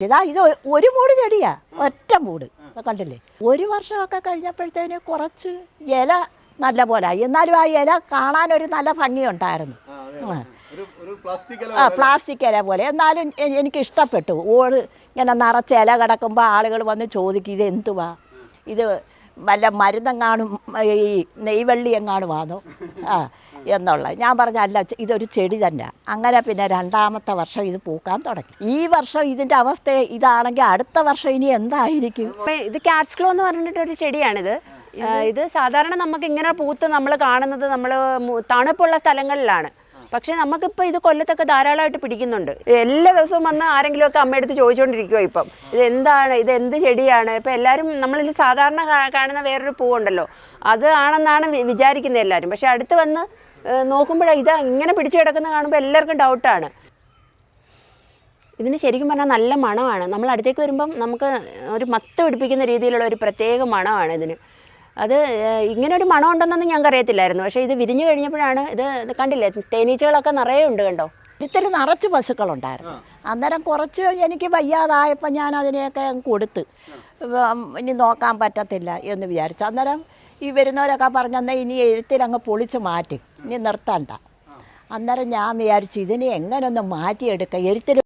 ഇതാ ഇത് ഒരു മൂട് ചെടിയാ. ഒറ്റ മൂട്. കണ്ടില്ലേ? ഒരു വർഷമൊക്കെ കഴിഞ്ഞപ്പോഴത്തേന് കുറച്ച് ഇല നല്ല പോലെ എന്നാലും ആ ഇല കാണാൻ ഒരു നല്ല ഭംഗിയുണ്ടായിരുന്നു. ആ. പ്ലാസ്റ്റിക് ഇല പോലെ. എന്നാലും എനിക്ക് ഇഷ്ടപ്പെട്ടു ഓട് ഇങ്ങനെ നിറച്ച് ഇല കിടക്കുമ്പോൾ ആളുകൾ വന്ന് ചോദിക്കും ഇത് എന്തുവാ? ഇത് വല്ല മരുന്നെങ്ങാനും ഈ നെയ്വള്ളി എങ്ങാനുമാണോ ആ എന്നുള്ള. ഞാൻ പറഞ്ഞ അല്ല ഇതൊരു ചെടി തന്നെ. അങ്ങനെ പിന്നെ രണ്ടാമത്തെ വർഷം ഇത് പൂക്കാൻ തുടങ്ങി. ഈ വർഷം ഇതിന്റെ അവസ്ഥ ഇതാണെങ്കിൽ അടുത്ത വർഷം ഇനി എന്തായിരിക്കും? ഇത് കാറ്റ്സ്ക്ലോ എന്ന് പറഞ്ഞിട്ട് ഒരു ചെടിയാണിത്. ഇത് സാധാരണ നമുക്ക് ഇങ്ങനെ പൂത്ത് നമ്മൾ കാണുന്നത് നമ്മൾ തണുപ്പുള്ള സ്ഥലങ്ങളിലാണ്. പക്ഷെ നമുക്കിപ്പോൾ ഇത് കൊല്ലത്തൊക്കെ ധാരാളമായിട്ട് പിടിക്കുന്നുണ്ട്. എല്ലാ ദിവസവും വന്ന് ആരെങ്കിലുമൊക്കെ അമ്മയെടുത്ത് ചോദിച്ചുകൊണ്ടിരിക്കുമോ ഇപ്പം. ഇത് എന്താണ് ഇത് എന്ത് ചെടിയാണ്? ഇപ്പം എല്ലാവരും നമ്മളിൽ സാധാരണ കാണുന്ന വേറൊരു പൂവുണ്ടല്ലോ. അത് ആണെന്നാണ് വിചാരിക്കുന്നത് എല്ലാവരും. പക്ഷെ അടുത്ത് വന്ന് നോക്കുമ്പോഴാണ് ഇത് ഇങ്ങനെ പിടിച്ചു കിടക്കുന്ന കാണുമ്പോൾ എല്ലാവർക്കും ഡൗട്ടാണ്. ഇതിന് ശരിക്കും പറഞ്ഞാൽ നല്ല മണമാണ്. നമ്മൾ അടുത്തേക്ക് വരുമ്പം നമുക്ക് ഒരു മത്ത് പിടിപ്പിക്കുന്ന രീതിയിലുള്ള ഒരു പ്രത്യേക മണമാണ് ഇതിന്. അത് ഇങ്ങനെ ഒരു മണം ഉണ്ടെന്നൊന്നും ഞങ്ങൾക്ക് അറിയത്തില്ലായിരുന്നു പക്ഷേ ഇത് വിരിഞ്ഞു കഴിഞ്ഞപ്പോഴാണ് ഇത് കണ്ടില്ലേ? തേനീച്ചകളൊക്കെ നിറയെ ഉണ്ട് കണ്ടോ? ഇതിൽ നിറച്ച് പശുക്കളുണ്ടായിരുന്നു. അന്നേരം കുറച്ച് എനിക്ക് വയ്യാതായപ്പോൾ ഞാൻ അതിനെയൊക്കെ കൊടുത്ത് ഇനി നോക്കാൻ പറ്റത്തില്ല എന്ന് വിചാരിച്ചു. അന്നേരം ഈ വരുന്നവരൊക്കെ പറഞ്ഞെന്നാൽ ഇനി എഴുത്തിലങ്ങ് പൊളിച്ച് മാറ്റി. ഇനി നിർത്തണ്ട. അന്നേരം ഞാൻ വിചാരിച്ചു ഇതിനെ എങ്ങനെ ഒന്ന് മാറ്റിയെടുക്കാം? എഴുത്തിൽ